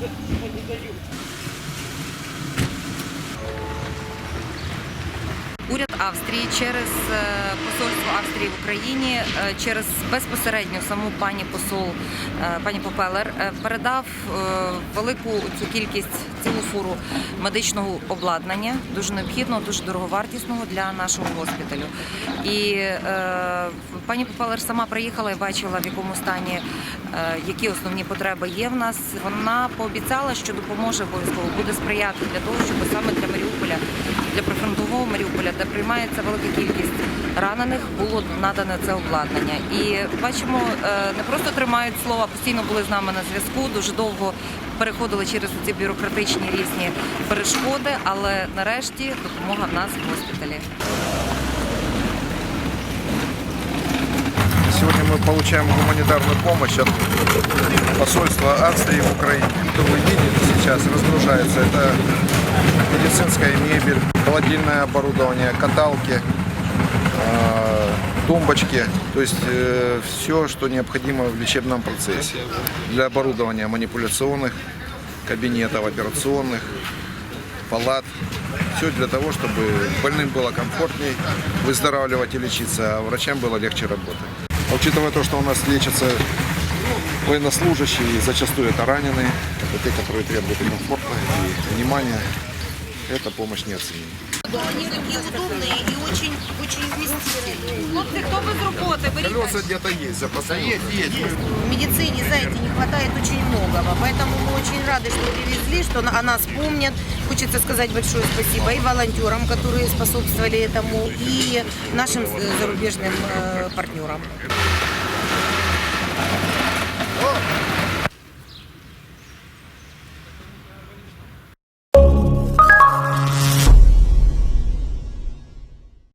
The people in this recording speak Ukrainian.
Thank you Австрії через е, посольство Австрії в Україні, е, через безпосередньо саму пані посол, е, пані Попелер, передав велику цю кількість цілу фуру медичного обладнання, дуже необхідного, дуже дороговартісного для нашого госпіталю. І пані Попелер сама приїхала і бачила, в якому стані які основні потреби є в нас. Вона пообіцяла, що допоможе обов'язково, буде сприяти для того, щоб саме для Маріуполя, для прифронтового Маріуполя, де приймається велика кількість ранених, було надане це обладнання. І бачимо, е, не просто тримають слова, постійно були з нами на зв'язку, дуже довго переходили через ці бюрократичні різні перешкоди, але нарешті допомога в нас в госпіталі. Сегодня мы получаем гуманитарную помощь от посольства Австрии в Украине. Что вы видите сейчас, разгружается. Это медицинская мебель, холодильное оборудование, каталки, э, тумбочки. То есть все, что необходимо в лечебном процессе. Для оборудования манипуляционных кабинетов, операционных, палат. Все для того, чтобы больным было комфортнее выздоравливать и лечиться, а врачам было легче работать. А Учитывая то, что у нас лечатся военнослужащие, зачастую это раненые, это те, которые требуют комфорта и внимания, эта помощь неоценима. Они такие удобные и очень, очень вместительные. Хлопцы, кто без работы? Берите. Колеса где-то есть, запасные. Есть, есть. В медицине, знаете, не хватает очень многого. Поэтому мы очень рады, что привезли, что о нас помнят. Хочется сказать большое спасибо и волонтерам, которые способствовали этому, и нашим э, зарубежным э, партнерам. Oh!